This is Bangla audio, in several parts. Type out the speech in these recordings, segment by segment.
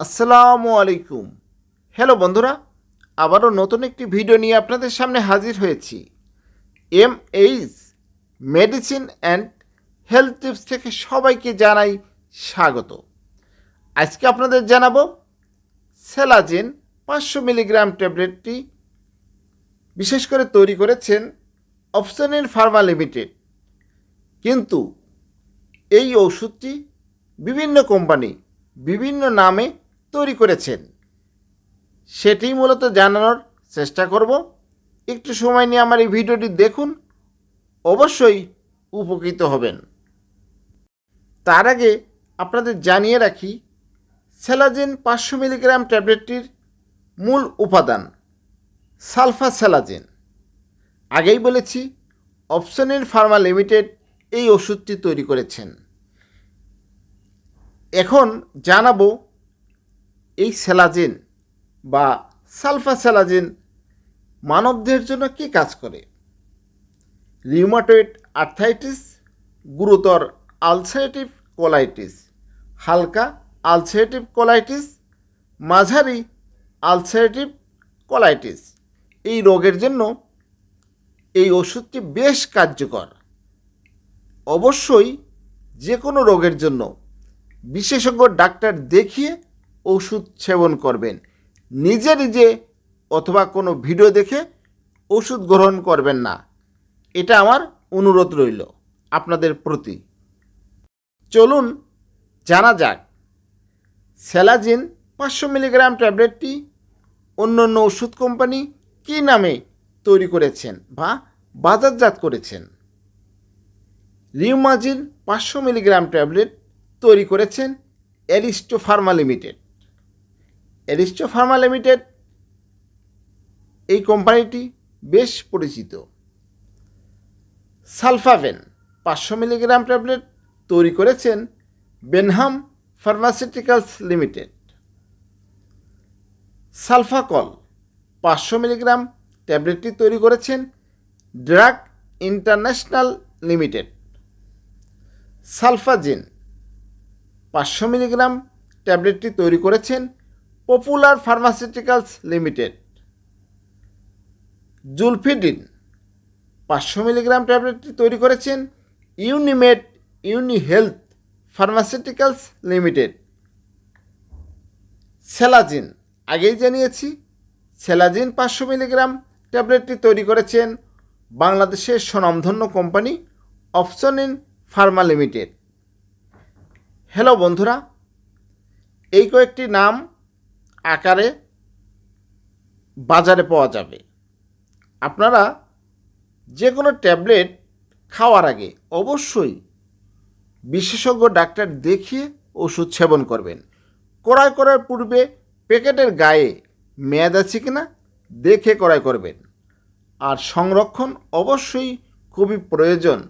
আসসালামু আলাইকুম। হ্যালো বন্ধুরা, আবারও নতুন একটি ভিডিও নিয়ে আপনাদের সামনে হাজির হয়েছি। M H medicine and health tips থেকে সবাইকে জানাই স্বাগত। আজকে আপনাদের জানাব সেলাজিন পাঁচশো মিলিগ্রাম ট্যাবলেটটি বিশেষ করে তৈরি করেছেন অপশনের ফার্মা লিমিটেড। কিন্তু এই ওষুধটি বিভিন্ন কোম্পানি বিভিন্ন নামে করেছেন। সেটি মূলত জানানোর চেষ্টা করব। একটু সময় নিয়ে আমার এই ভিডিওটি দেখুন। অবশ্যই উপকৃত হবেন। তার আগে আপনাদের জানিয়ে রাখি, সেলাজিন পাঁচশো মিলিগ্রাম ট্যাবলেটটির মূল উপাদান সালফা সেলাজিন আগেই বলেছি অপশনের ফার্মা লিমিটেড এই ওষুধটি তৈরি করেছেন। এখন জানাব এই সেলাজিন বা সালফা সেলাজিন মানবদেহের জন্য কী কাজ করে? রিউমাটয়েড আর্থাইটিস, গুরুতর আলসারেটিভ কোলাইটিস, হালকা আলসারেটিভ কোলাইটিস, মাঝারি আলসারেটিভ কোলাইটিস। এই রোগের জন্য এই ওষুধটি বেশ কার্যকর। অবশ্যই যে কোনো রোগের জন্য বিশেষজ্ঞ ডাক্তার দেখিয়ে ওষুধ সেবন করবেন। নিজে নিজে অথবা কোনো ভিডিও দেখে ওষুধ গ্রহণ করবেন না। এটা আমার অনুরোধ রইল আপনাদের প্রতি। চলুন জানা যাক সেলাজিন পাঁচশো মিলিগ্রাম ট্যাবলেটটি অন্য অন্য ওষুধ কোম্পানি কী নামে তৈরি করেছেন বা বাজারজাত করেছেন? রিউমাজিন পাঁচশো মিলিগ্রাম ট্যাবলেট তৈরি করেছেন Aristo Pharma Limited. Aristo Pharma Limited, এই কোম্পানিটি বেশ পরিচিত। সালফাভেন পাঁচশো মিলিগ্রাম ট্যাবলেট তৈরি করেছেন বেনহাম ফার্মাসিউটিক্যালস লিমিটেড। সালফাকল পাঁচশো মিলিগ্রাম ট্যাবলেটটি তৈরি করেছেন ড্রাগ ইন্টারন্যাশনাল লিমিটেড। সালফাজিন পাঁচশো মিলিগ্রাম ট্যাবলেটটি তৈরি করেছেন পপুলার ফার্মাসিউটিক্যালস লিমিটেড জুলফিডিন পাঁচশো মিলিগ্রাম ট্যাবলেটটি তৈরি করেছেন Unimed Uni Health Pharmaceuticals Limited Selazin আগেই জানিয়েছি সেলাজিন পাঁচশো মিলিগ্রাম ট্যাবলেটটি তৈরি করেছেন বাংলাদেশের স্বনামধন্য company Opsonin Pharma Limited hello বন্ধুরা, এই কয়েকটি নাম আকারে বাজারে পাওয়া যাবে। আপনারা যে কোনো ট্যাবলেট খাওয়ার আগে অবশ্যই বিশেষজ্ঞ ডাক্তার দেখিয়ে ওষুধ সেবন করবেন। ক্রয় করার পূর্বে প্যাকেটের গায়ে মেয়াদ আছে কিনা দেখে ক্রয় করবেন। আর সংরক্ষণ অবশ্যই খুবই প্রয়োজন।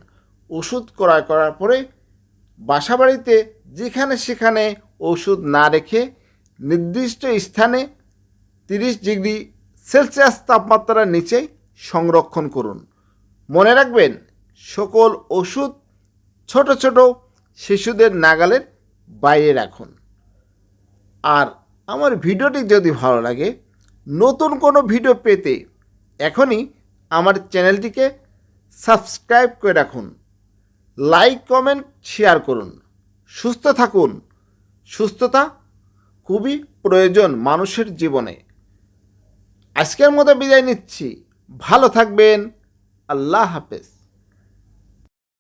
ওষুধ ক্রয় করার পরে বাসাবাড়িতে যেখানে সেখানে ওষুধ না রেখে নির্দিষ্ট স্থানে তিরিশ ডিগ্রি সেলসিয়াস তাপমাত্রার নিচে সংরক্ষণ করুন। মনে রাখবেন, সকল ওষুধ ছোট ছোট শিশুদের নাগালের বাইরে রাখুন। আর আমার ভিডিওটি যদি ভালো লাগে, নতুন কোনো ভিডিও পেতে এখনই আমার চ্যানেলটিকে সাবস্ক্রাইব করে রাখুন। লাইক, কমেন্ট, শেয়ার করুন। সুস্থ থাকুন। সুস্থতা খুবই প্রয়োজন মানুষের জীবনে। আজকের মতো বিদায় নিচ্ছি। ভালো থাকবেন। আল্লাহ হাফেজ।